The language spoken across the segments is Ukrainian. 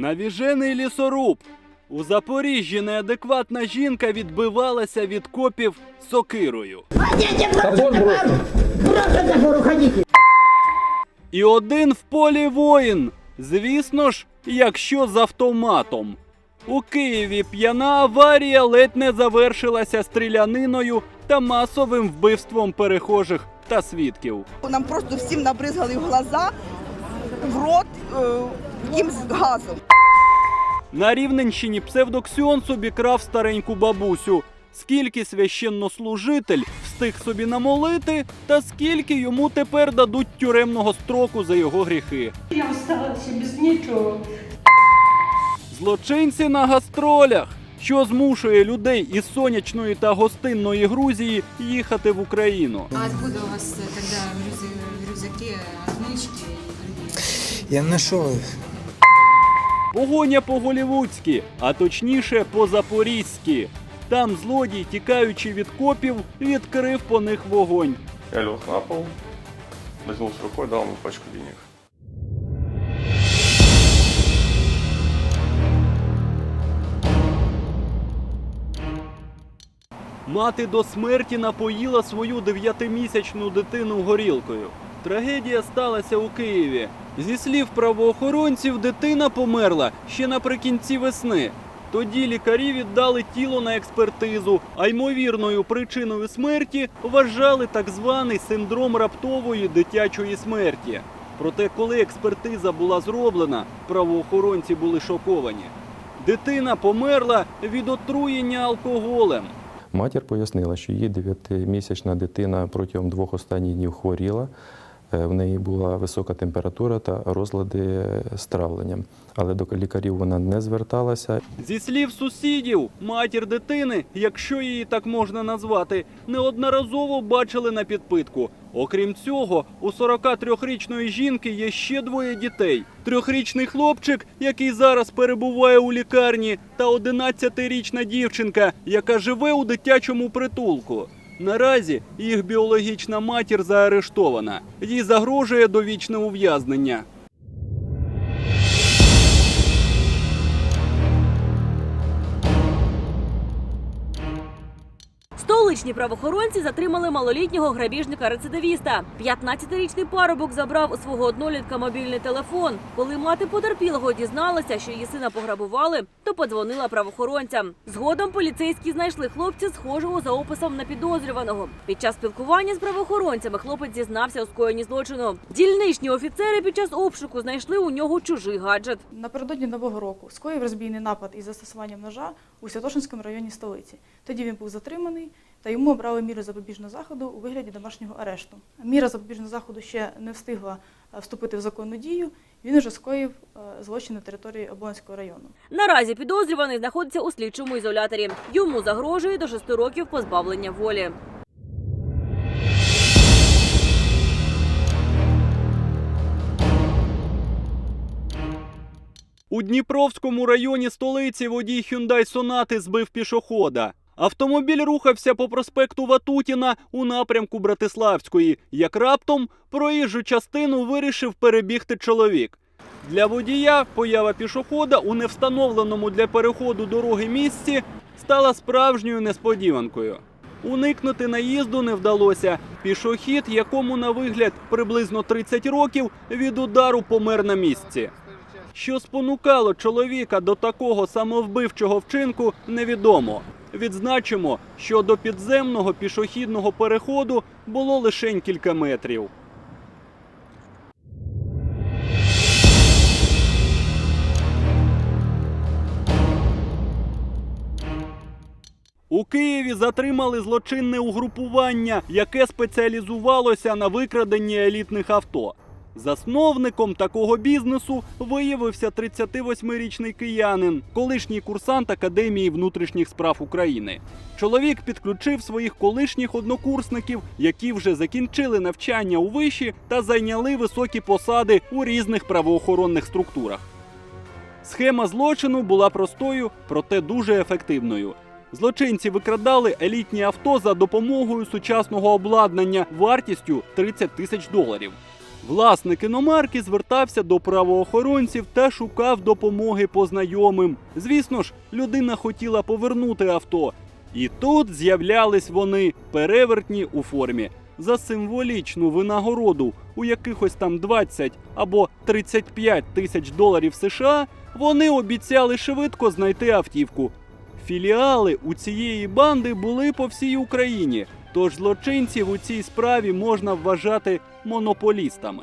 Навіжений лісоруб. У Запоріжжі неадекватна жінка відбивалася від копів сокирою. І один в полі воїн. Звісно ж, якщо з автоматом. У Києві п'яна аварія ледь не завершилася стріляниною та масовим вбивством перехожих та свідків. Нам просто всім набризгали в глаза, в рот е, якимсь газом. На Рівненщині псевдоксіон собі крав стареньку бабусю. Скільки священнослужитель встиг собі намолити, та скільки йому тепер дадуть тюремного строку за його гріхи. Я осталася без нічого. Злочинці на гастролях, що змушує людей із сонячної та гостинної Грузії їхати в Україну. А откуда у вас тогда в рюкза- в рюкзаке отмычки и другие? Я Погоня по-голівудськи, а точніше по-запорізьки. Там злодій, тікаючи від копів, відкрив по них вогонь. Я лег на пол, дотянулся рукой, дал ему пачку денег. Мати до смерті напоїла свою дев'ятимісячну дитину горілкою. Трагедія сталася у Києві. Зі слів правоохоронців, дитина померла ще наприкінці весни. Тоді лікарі віддали тіло на експертизу, а ймовірною причиною смерті вважали так званий синдром раптової дитячої смерті. Проте, коли експертиза була зроблена, правоохоронці були шоковані. Дитина померла від отруєння алкоголем. Матір пояснила, що її 9-місячна дитина протягом двох останніх днів хворіла. Е, В неї була висока температура та розлади з травленням. Але до лікарів вона не зверталася. Зі слів сусідів, матір дитини, якщо її так можна назвати, неодноразово бачили на підпитку. Окрім цього, у 43-річної жінки є ще двоє дітей: трьохрічний хлопчик, який зараз перебуває у лікарні, та 11-річна дівчинка, яка живе у дитячому притулку. Наразі їх біологічна матір заарештована. Їй загрожує довічне ув'язнення. Столичні правоохоронці затримали малолітнього грабіжника-рецидивіста. 15-річний парубок забрав у свого однолітка мобільний телефон. Коли мати потерпілого дізналася, що її сина пограбували, то подзвонила правоохоронцям. Згодом поліцейські знайшли хлопця, схожого за описом на підозрюваного. Під час спілкування з правоохоронцями хлопець зізнався у скоєнні злочину. Дільничні офіцери під час обшуку знайшли у нього чужий гаджет. Напередодні Нового року скоїв розбійний напад із застосуванням ножа у Святошинському районі столиці. Тоді він був затриманий та йому обрали міру запобіжного заходу у вигляді домашнього арешту. Міра запобіжного заходу ще не встигла е, вступити в законну дію. Він уже скоїв е, злочин на території Оболонського району. Наразі підозрюваний знаходиться у слідчому ізоляторі. Йому загрожує до 6 років позбавлення волі. У Дніпровському районі столиці водій Hyundai Сонати збив пішохода. Автомобіль рухався по проспекту Ватутіна у напрямку Братиславської, як раптом проїжджу частину вирішив перебігти чоловік. Для водія поява пішохода у невстановленому для переходу дороги місці стала справжньою несподіванкою. Уникнути наїзду не вдалося. Пішохід, якому на вигляд приблизно 30 років, від удару помер на місці. Що спонукало чоловіка до такого самовбивчого вчинку, невідомо. Відзначимо, що до підземного пішохідного переходу було лише кілька метрів. У Києві затримали злочинне угрупування, яке спеціалізувалося на викраденні елітних авто. Засновником такого бізнесу виявився 38-річний киянин, колишній курсант Академії внутрішніх справ України. Чоловік підключив своїх колишніх однокурсників, які вже закінчили навчання у виші та зайняли високі посади у різних правоохоронних структурах. Схема злочину була простою, проте дуже ефективною. Злочинці викрадали елітні авто за допомогою сучасного обладнання вартістю 30 тисяч доларів. Власник іномарки звертався до правоохоронців та шукав допомоги по знайомим. Звісно ж, людина хотіла повернути авто. І тут з'являлись вони перевертні у формі. За символічну винагороду у якихось там 20 або 35 тисяч доларів США вони обіцяли швидко знайти автівку. Філіали у цієї банди були по всій Україні, тож злочинців у цій справі можна вважати монополістами.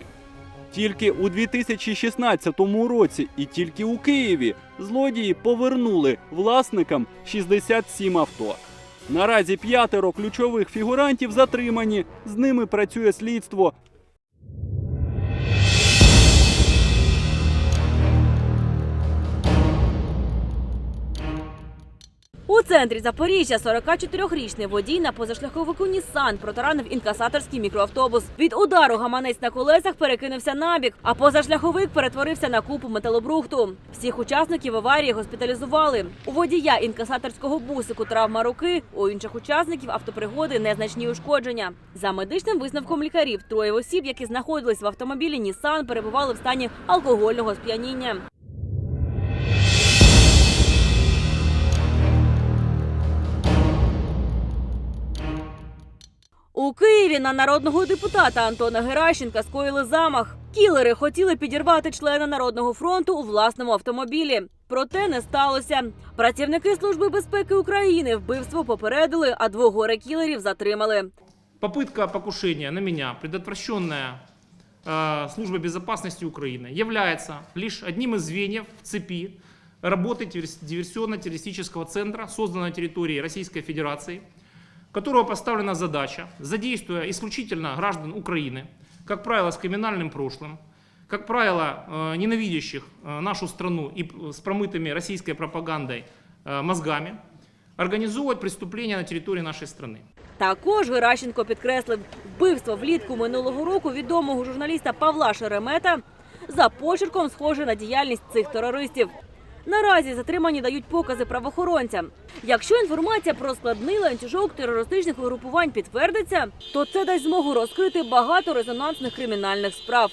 Тільки у 2016 році і тільки у Києві злодії повернули власникам 67 авто. Наразі п'ятеро ключових фігурантів затримані. З ними працює слідство. У центрі Запоріжжя 44-річний водій на позашляховику Нісан протаранив інкасаторський мікроавтобус. Від удару гаманець на колесах перекинувся набік, а позашляховик перетворився на купу металобрухту. Всіх учасників аварії госпіталізували. У водія інкасаторського бусику травма руки, у інших учасників автопригоди незначні ушкодження. За медичним висновком лікарів, троє осіб, які знаходились в автомобілі Нісан, перебували в стані алкогольного сп'яніння. У Києві на народного депутата Антона Геращенка скоїли замах. Кілери хотіли підірвати члена народного фронту у власному автомобілі. Проте не сталося. Працівники служби безпеки України вбивство попередили, а двох горе-кілерів затримали. Попытка покушения на меня, предотвращенная э, Службой безопасности Украины, является лишь одним из звеньев в цепи работы диверс- диверсионно-террористического центра, созданного на территории Российской Федерации, которого поставлена задача, задействуя исключительно граждан Украины, как правило, с криминальным прошлым, как правило, э, ненавидящих э, нашу страну и п- с промытыми российской пропагандой э, мозгами, организовывать преступления на территории нашей страны. Також Геращенко підкреслив вбивство влітку минулого року відомого журналіста Павла Шеремета за почерком схоже на діяльність цих терористів. Наразі затримані дають покази правоохоронцям. Якщо інформація про складний ланцюжок терористичних угрупувань підтвердиться, то це дасть змогу розкрити багато резонансних кримінальних справ.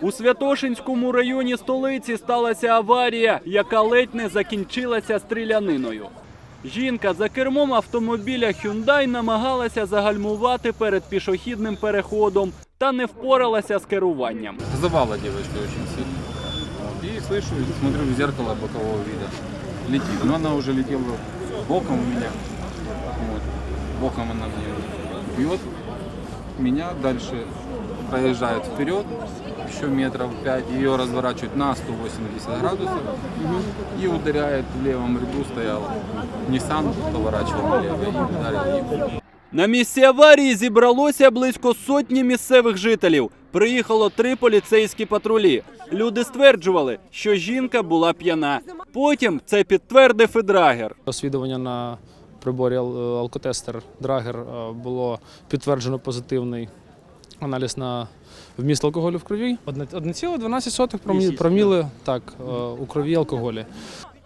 У Святошинському районі столиці сталася аварія, яка ледь не закінчилася стріляниною. Жінка за кермом автомобіля Hyundai намагалася загальмувати перед пішохідним переходом та не впоралася з керуванням. Газовала девочка очень сильно. И слышу, смотрю в зеркало бокового вида. Летит. Но она уже летела боком у меня. Вот. Боком она мне бьет. Дальше проезжает вперед, еще метров 5. Ее разворачивает на 180 градусов. И ударяет в левом ряду стоял. Nissan поворачивал налево и ударил его. На місці аварії зібралося близько сотні місцевих жителів. Приїхало три поліцейські патрулі. Люди стверджували, що жінка була п'яна. Потім це підтвердив і драгер. Освідування на приборі алкотестер Драгер е, було підтверджено позитивний аналіз на вміст алкоголю в крові. Одне- 1,12 промі- проміли так, е, у крові алкоголі.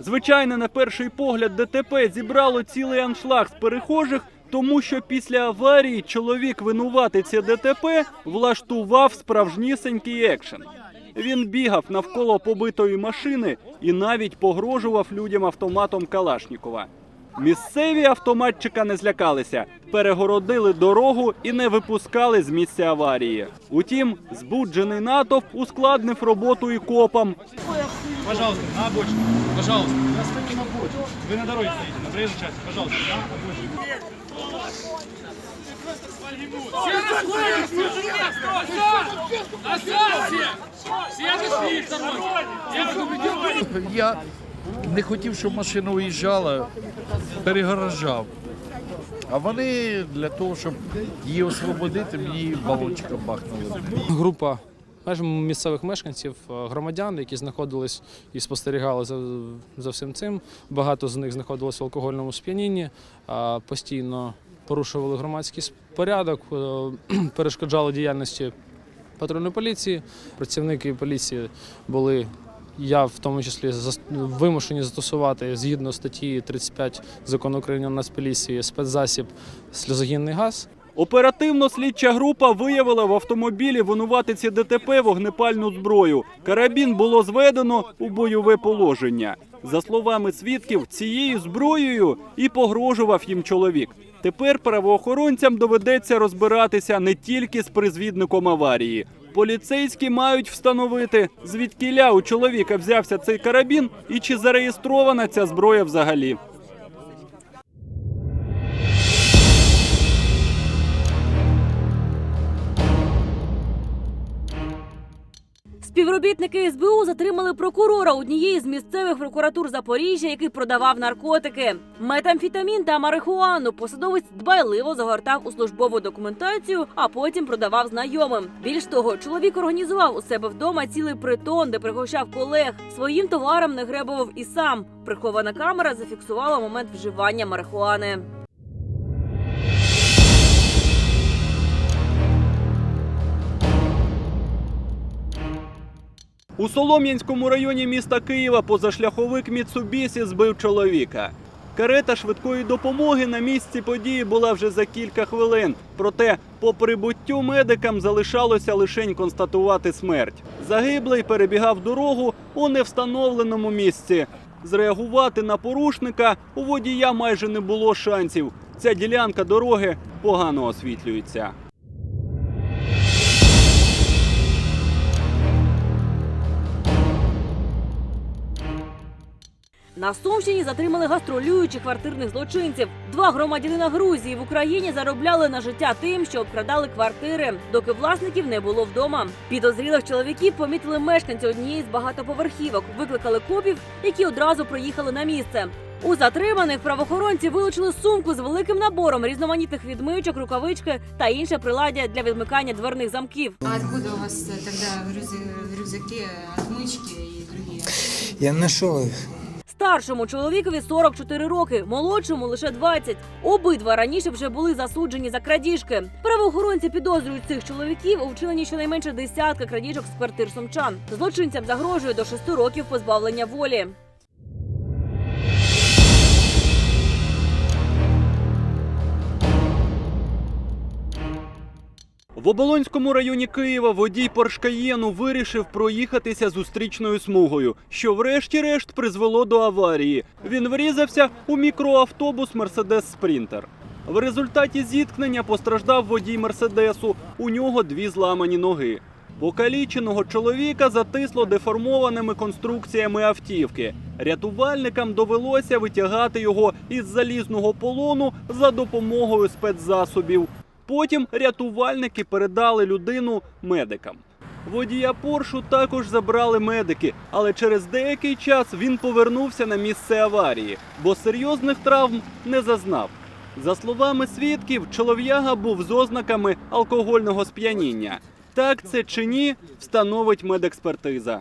Звичайно, на перший погляд ДТП зібрало цілий аншлаг з перехожих, тому що після аварії чоловік винуватиці ДТП влаштував справжнісінький екшен. Він бігав навколо побитої машини і навіть погрожував людям автоматом Калашнікова. Місцеві автоматчика не злякалися, перегородили дорогу і не випускали з місця аварії. Утім, збуджений натовп ускладнив роботу і копам. Пожалуйста, на обочину. Пожалуйста. Я стою на обочине. Вы на дороге стоите, на проезжей части. Пожалуйста, на обочину. Я не хотів, щоб машина уїжджала, перегорожав. А вони для того, щоб її освободити, мені балончика бахнули. Група майже місцевих мешканців, е, громадян, які знаходились і спостерігали за, за всім цим. Багато з них знаходилися в алкогольному сп'янінні, постійно порушували громадський порядок, е, перешкоджали діяльності патрульної поліції. Працівники поліції були Я в тому числі вимушені застосувати згідно статті 35 закону України у Нацполіції спецзасіб сльозогінний газ. Оперативно слідча група виявила в автомобілі винуватиці ДТП вогнепальну зброю. Карабін було зведено у бойове положення. За словами свідків, цією зброєю і погрожував їм чоловік. Тепер правоохоронцям доведеться розбиратися не тільки з призвідником аварії. Поліцейські мають встановити, звідкіля у чоловіка взявся цей карабін і чи зареєстрована ця зброя взагалі. Співробітники СБУ затримали прокурора однієї з місцевих прокуратур Запоріжжя, який продавав наркотики. Метамфітамін та марихуану посадовець дбайливо загортав у службову документацію, а потім продавав знайомим. Більш того, чоловік організував у себе вдома цілий притон, де пригощав колег. Своїм товаром не гребував і сам. Прихована камера зафіксувала момент вживання марихуани. У Солом'янському районі міста Києва позашляховик Міцубісі збив чоловіка. Карета швидкої допомоги на місці події була вже за кілька хвилин. Проте, по прибуттю медикам залишалося лишень констатувати смерть. Загиблий перебігав дорогу у невстановленому місці. Зреагувати на порушника у водія майже не було шансів. Ця ділянка дороги погано освітлюється. На Сумщині затримали гастролюючих квартирних злочинців. Два громадянина Грузії в Україні заробляли на життя тим, що обкрадали квартири, доки власників не було вдома. Підозрілих чоловіків помітили мешканці однієї з багатоповерхівок, викликали копів, які одразу приїхали на місце. У затриманих правоохоронці вилучили сумку з великим набором різноманітних відмичок, рукавички та інше приладдя для відмикання дверних замків. А откуда у вас э, тогда в, рюкза- в рюкзаке отмычки и другие? Я нашел их. Старшому чоловікові 44 роки, молодшому лише 20. Обидва раніше вже були засуджені за крадіжки. Правоохоронці підозрюють цих чоловіків у вчиненні щонайменше десятка крадіжок з квартир сумчан. Злочинцям загрожує до 6 років позбавлення волі. В Оболонському районі Києва водій Поршкаєну вирішив проїхатися зустрічною смугою, що врешті-решт призвело до аварії. Він врізався у мікроавтобус Мерседес Спрінтер. В результаті зіткнення постраждав водій Мерседесу. У нього дві зламані ноги. Покаліченого чоловіка затисло деформованими конструкціями автівки. Рятувальникам довелося витягати його із залізного полону за допомогою спецзасобів. Потім рятувальники передали людину медикам. Водія Поршу також забрали медики, але через деякий час він повернувся на місце аварії, бо серйозних травм не зазнав. За словами свідків, чолов'яга був з ознаками алкогольного сп'яніння. Так це чи ні, встановить медекспертиза.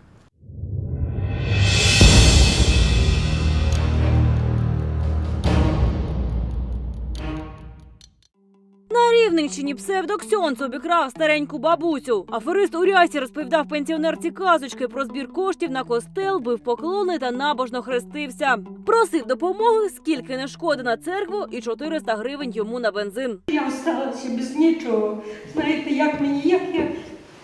Рівненщині псевдоксьонц обікрав стареньку бабусю. Аферист у рясі розповідав пенсіонерці казочки про збір коштів на костел, бив поклони та набожно хрестився. Просив допомоги, скільки не шкоди на церкву, і 400 гривень йому на бензин. Я осталася без нічого. Знаєте, як мені, як я,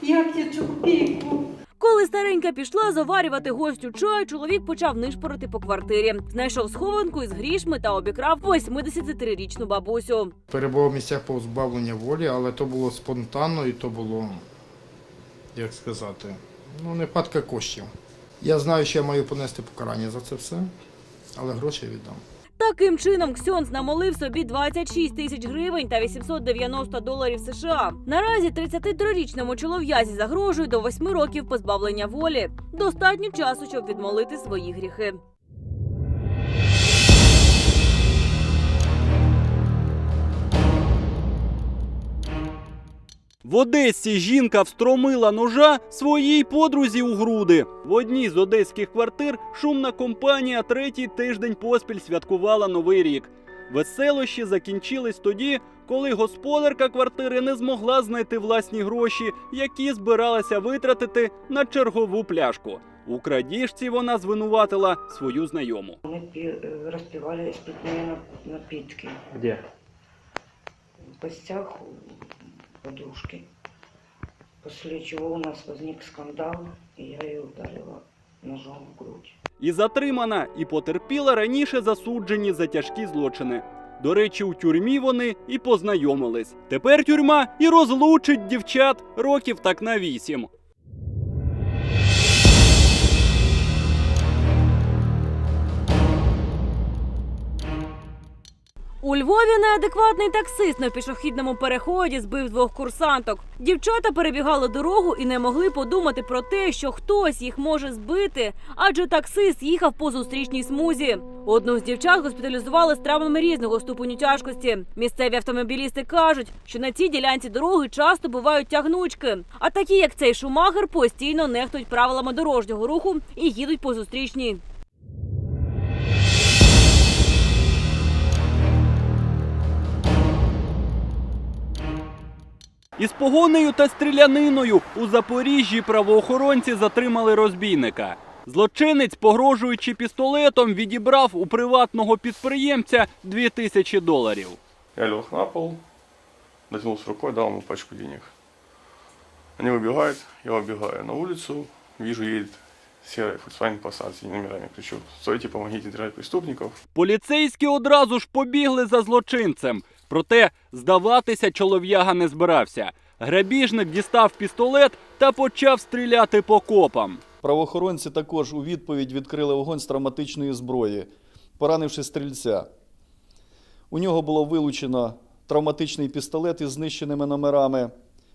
як я цю копійку Коли старенька пішла заварювати гостю чай, чоловік почав нишпорити по квартирі. Знайшов схованку із грішми та обікрав 83-річну бабусю. перебував в місцях позбавлення волі, але то було спонтанно і то було, як сказати, ну, не падка коштів. Я знаю, що я маю понести покарання за це все, але гроші віддам. Таким чином Ксьонс намолив собі 26 тисяч гривень та 890 доларів США. Наразі 33-річному чолов'язі загрожує до 8 років позбавлення волі. Достатньо часу, щоб відмолити свої гріхи. В Одесі жінка встромила ножа своїй подрузі у груди. В одній з одеських квартир шумна компанія третій тиждень поспіль святкувала новий рік. Веселощі закінчились тоді, коли господарка квартири не змогла знайти власні гроші, які збиралася витратити на чергову пляшку. У крадіжці вона звинуватила свою знайому. Мы пи- э, распивали спиртные нап- напитки Где? в гостях у подружки. После чего у нас возник скандал, и я ее ударила ножом в грудь. І затримана, і потерпіла раніше засуджені за тяжкі злочини. До речі, у тюрмі вони і познайомились. Тепер тюрма і розлучить дівчат років так на вісім. У Львові неадекватний таксист на пішохідному переході збив двох курсанток. Дівчата перебігали дорогу і не могли подумати про те, що хтось їх може збити, адже таксист їхав по зустрічній смузі. Одну з дівчат госпіталізували з травмами різного ступеню тяжкості. Місцеві автомобілісти кажуть, що на цій ділянці дороги часто бувають тягнучки. А такі, як цей шумахер, постійно нехтують правилами дорожнього руху і їдуть по зустрічній. Із погонею та стріляниною у Запоріжжі правоохоронці затримали розбійника. Злочинець, погрожуючи пістолетом, відібрав у приватного підприємця 2000 доларів. Я лег на пол, дотянулся рукой, дал ему пачку денег. Они выбегают, я выбегаю на улицу, вижу, едет серый Volkswagen Passat с номерами. Кричу, стойте, помогите держать преступников. Поліцейські одразу ж побігли за злочинцем. Проте здаватися чолов'яга не збирався. Грабіжник дістав пістолет та почав стріляти по копам. Правоохоронці також у відповідь відкрили вогонь з травматичної зброї, поранивши стрільця. У нього було вилучено травматичний пістолет із знищеними номерами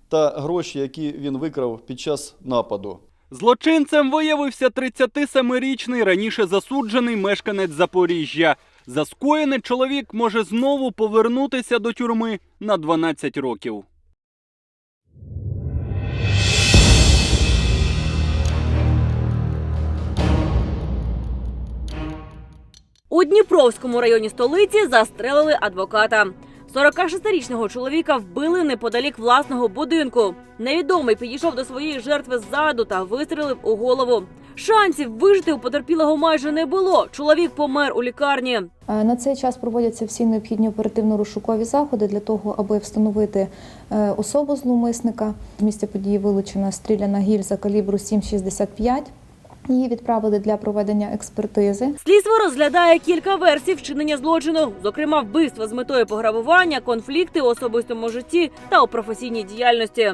та гроші, які він викрав під час нападу. Злочинцем виявився 37-річний раніше засуджений мешканець Запоріжжя. За скоєне чоловік може знову повернутися до тюрми на 12 років. У Дніпровському районі столиці застрелили адвоката. 46-річного чоловіка вбили неподалік власного будинку. Невідомий підійшов до своєї жертви ззаду та вистрелив у голову. Шансів вижити у потерпілого майже не було. Чоловік помер у лікарні. Е, На цей час проводяться всі необхідні оперативно-розшукові заходи для того, аби встановити е, особу зловмисника. З місця події вилучена стріляна гільза калібру 7,65. Її відправили для проведення експертизи. Слідство розглядає кілька версій вчинення злочину, зокрема вбивство з метою пограбування, конфлікти у особистому житті та у професійній діяльності.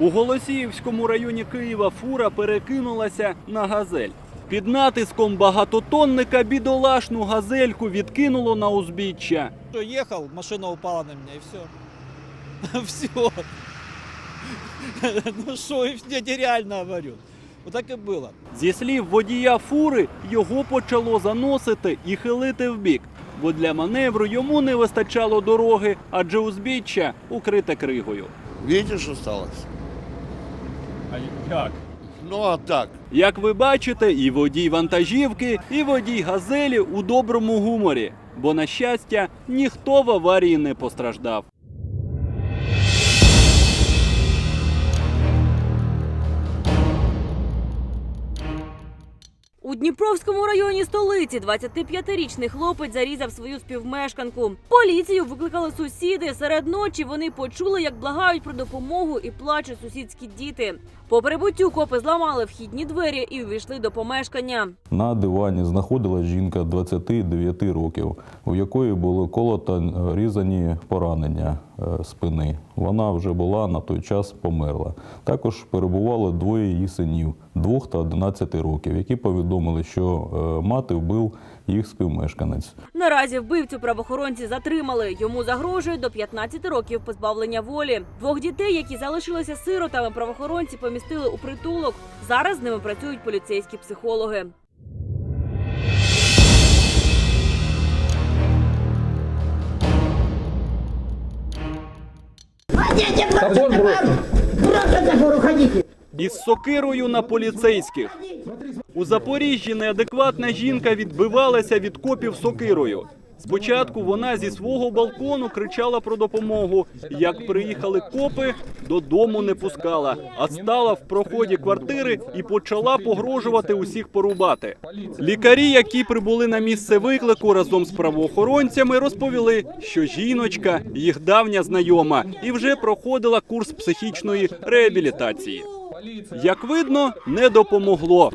У Голосіївському районі Києва фура перекинулася на газель. Під натиском багатотонника бідолашну газельку відкинуло на узбіччя. Ехал, машина упала на меня и все. Все. Ну что, я нереально говорю. Вот так и было. Зі слів водія фури, його почало заносити і хилити вбік, бо для маневру йому не вистачало дороги, адже узбіччя укрите кригою. Видите, что сталося? А как? Ну а так. Як ви бачите, і водій вантажівки, і водій газелі у доброму гуморі, бо на щастя ніхто в аварії не постраждав. У Дніпровському районі столиці 25-річний хлопець зарізав свою співмешканку. Поліцію викликали сусіди. Серед ночі вони почули, як благають про допомогу і плачуть сусідські діти. По прибуттю копи зламали вхідні двері і увійшли до помешкання. На дивані знаходилась жінка 29 років, у якої були колото е, різані поранення е, спини. Вона вже була на той час померла. Також перебувало двоє її синів 2 та 11 років, які повідомили, що е, мати вбив їх співмешканець. Наразі вбивцю правоохоронці затримали. Йому загрожує до 15 років позбавлення волі. Двох дітей, які залишилися сиротами, правоохоронці помістили у притулок. Зараз з ними працюють поліцейські психологи. Із сокирою на поліцейських. У Запоріжжі неадекватна жінка відбивалася від копів сокирою. Спочатку вона зі свого балкону кричала про допомогу. Як приїхали копи, додому не пускала, а стала в проході квартири і почала погрожувати усіх порубати. Лікарі, які прибули на місце виклику разом з правоохоронцями, розповіли, що жіночка їх давня знайома і вже проходила курс психічної реабілітації. Як видно, не допомогло.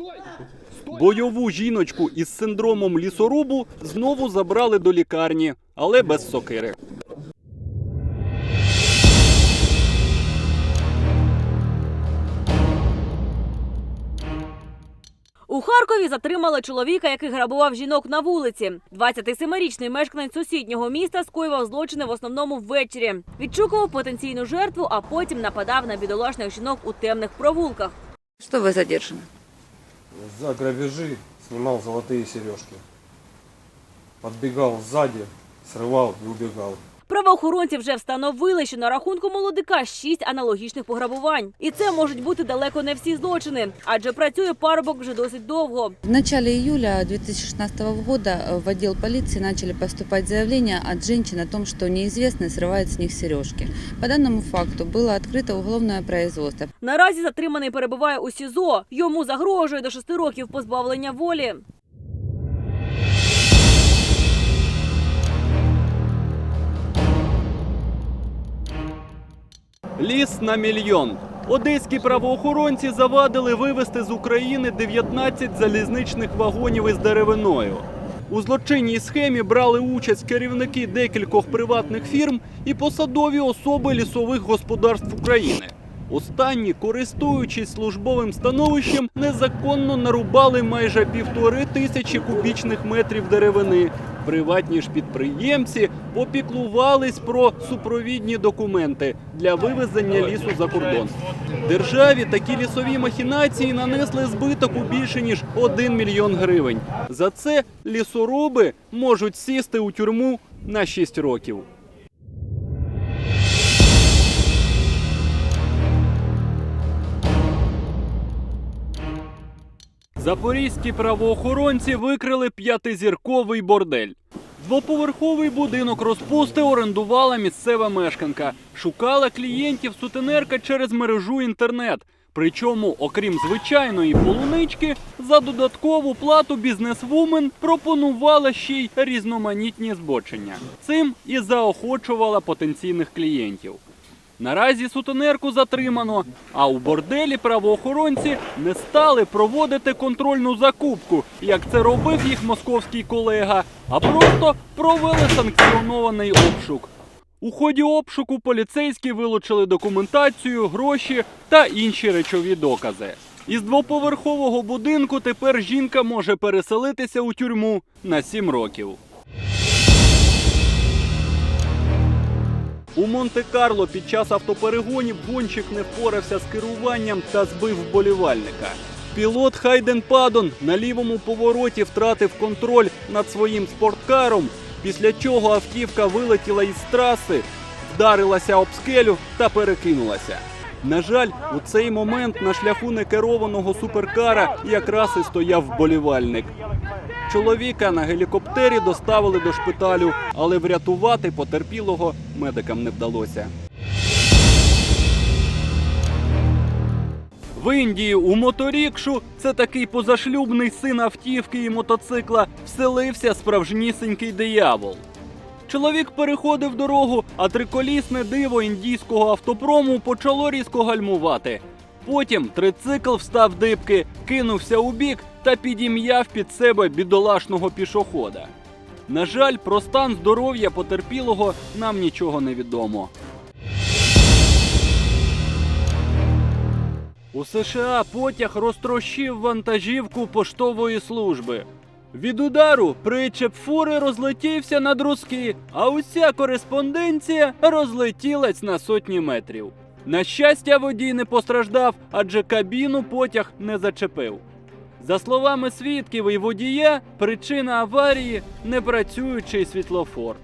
Бойову жіночку із синдромом лісорубу знову забрали до лікарні, але без сокири. У Харкові затримали чоловіка, який грабував жінок на вулиці. 27-річний мешканець сусіднього міста скоював злочини в основному ввечері. Відшукував потенційну жертву, а потім нападав на бідолашних жінок у темних провулках. Что вы задержаны? За грабежи снимал золотые сережки. Подбегал сзади, срывал и убегал. Правоохоронці вже встановили, що на рахунку молодика шість аналогічних пограбувань. І це можуть бути далеко не всі злочини, адже працює парубок вже досить довго. В начале июля 2016 года в отдел полиции начали поступать заявления от женщин о том, что неизвестный срывает с них сережки. По данному факту было открыто уголовное производство. Наразі затриманий перебуває у СІЗО. Йому загрожує до шести років позбавлення волі. Ліс на мільйон. Одеські правоохоронці завадили вивезти з України 19 залізничних вагонів із деревиною. У злочинній схемі брали участь керівники декількох приватних фірм і посадові особи лісових господарств України. Останні, користуючись службовим становищем, незаконно нарубали майже півтори тисячі кубічних метрів деревини. Приватні ж підприємці попіклувались про супровідні документи для вивезення лісу за кордон. Державі такі лісові махінації нанесли збиток у більше ніж 1 мільйон гривень. За це лісоруби можуть сісти у тюрму на 6 років. Запорізькі правоохоронці викрили п'ятизірковий бордель. Двоповерховий будинок розпусти орендувала місцева мешканка. Шукала клієнтів сутенерка через мережу інтернет. Причому, окрім звичайної полунички, за додаткову плату бізнесвумен пропонувала ще й різноманітні збочення. Цим і заохочувала потенційних клієнтів. Наразі сутенерку затримано, а у борделі правоохоронці не стали проводити контрольну закупку, як це робив їх московський колега, а просто провели санкціонований обшук. У ході обшуку поліцейські вилучили документацію, гроші та інші речові докази. Із двоповерхового будинку тепер жінка може переселитися у тюрму на 7 років. У Монте-Карло під час автоперегонів гонщик не впорався з керуванням та збив вболівальника. Пілот Хайден Падон на лівому повороті втратив контроль над своїм спорткаром, після чого автівка вилетіла із траси, вдарилася об скелю та перекинулася. На жаль, у цей момент на шляху некерованого суперкара якраз і стояв вболівальник. Чоловіка на гелікоптері доставили до шпиталю, але врятувати потерпілого медикам не вдалося. В Індії у моторікшу це такий позашлюбний син автівки і мотоцикла вселився справжнісінький диявол. Чоловік переходив дорогу, а триколісне диво індійського автопрому почало різко гальмувати. Потім трицикл встав дибки, кинувся у бік та підім'яв під себе бідолашного пішохода. На жаль, про стан здоров'я потерпілого нам нічого не відомо. У США потяг розтрощив вантажівку поштової служби. Від удару причеп фури розлетівся на друзки, а уся кореспонденція розлетілась на сотні метрів. На щастя, водій не постраждав, адже кабіну потяг не зачепив. За словами свідків і водія, причина аварії непрацюючий світлофор.